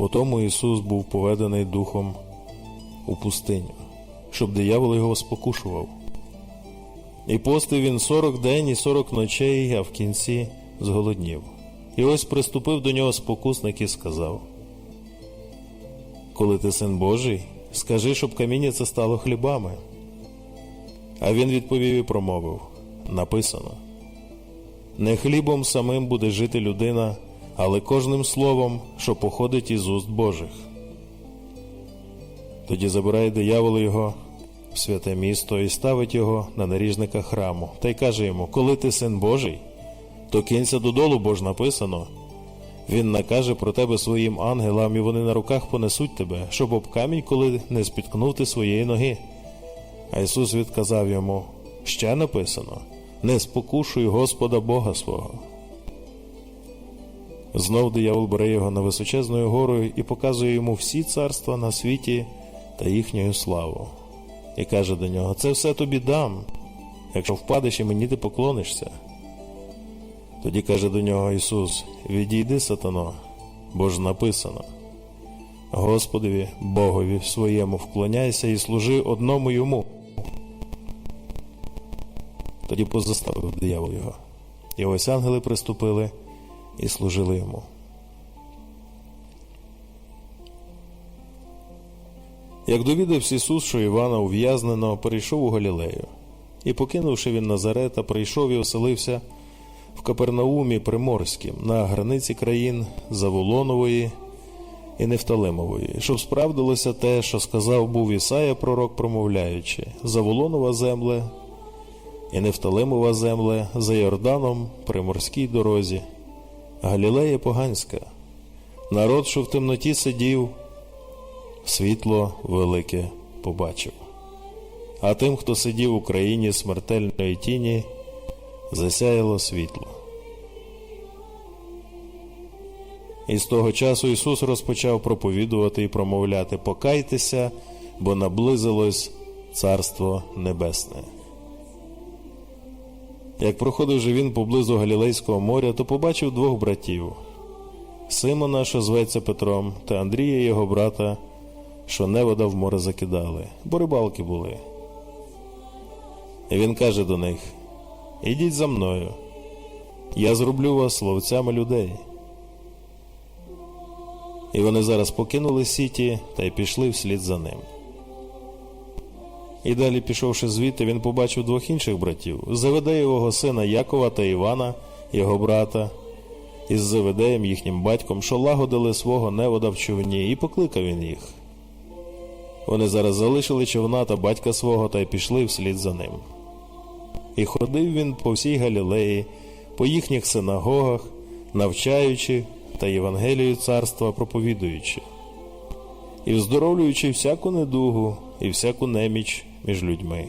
Потому Ісус був поведений Духом у пустиню, щоб диявол його спокушував. І постив він сорок день і сорок ночей, а в кінці зголоднів. І ось приступив до нього спокусник і сказав: Коли ти син Божий, скажи, щоб каміння це стало хлібами. А він відповів і промовив: Написано: Не хлібом самим буде жити людина, але кожним словом, що походить із уст Божих. Тоді забирає диявол його в святе місто і ставить його на наріжника храму, та й каже йому: Коли ти син Божий, то кинься додолу, бо ж написано. Він накаже про тебе своїм ангелам, і вони на руках понесуть тебе, щоб об камінь, коли не спіткнути своєї ноги. А Ісус відказав йому: Ще написано: Не спокушуй Господа Бога свого. Знов диявол бере його на височезною горою і показує йому всі царства на світі та їхню славу. І каже до нього: Це все тобі дам, якщо впадеш і мені ти поклонишся. Тоді каже до нього Ісус: Відійди, сатано, бо ж написано. Господові, Богові своєму вклоняйся і служи одному йому. Тоді позаставив диявол його. І ось ангели приступили і служили йому. Як довідався Ісус, що Івана ув'язнено, перейшов у Галілею, і, покинувши він Назарета, прийшов і оселився в Капернаумі Приморським на границі країн Заволонової і Нефталимової, щоб справдилося те, що сказав був Ісая, пророк, промовляючи: Заволонова земле і Нефталимова земле за Йорданом при морській дорозі, Галілея Поганська, народ, що в темноті сидів, світло велике побачив. А тим, хто сидів у країні смертельної тіні, засяяло світло. І з того часу Ісус розпочав проповідувати і промовляти Покайтеся, бо наблизилось Царство Небесне. Як проходив же він поблизу Галілейського моря, то побачив двох братів Симона, що зветься Петром, та Андрія, його брата, що невода в море закидали, бо рибалки були. І він каже до них: Ідіть за мною, я зроблю вас ловцями людей. І вони зараз покинули сіті та й пішли вслід за ним. І далі, пішовши звідти, він побачив двох інших братів Заведеєвого сина Якова та Івана, його брата, із Заведеєм їхнім батьком, що лагодили свого невода в човні, і покликав він їх. Вони зараз залишили човна та батька свого та й пішли вслід за ним. І ходив він по всій Галілеї, по їхніх синагогах, навчаючи та Євангелію царства проповідуючи, і вздоровлюючи всяку недугу і всяку неміч між людьми.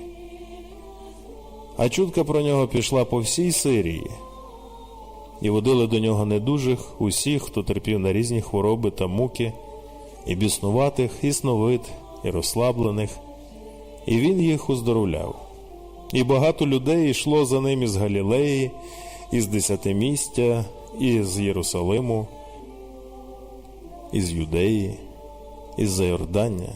А чутка про нього пішла по всій Сирії, і водили до нього недужих усіх, хто терпів на різні хвороби та муки, і біснуватих, і сновид, і розслаблених, і він їх уздоровляв. І багато людей йшло за ним із Галілеї, із Десятимістя, і з Єрусалиму, із Юдеї, із Зайордання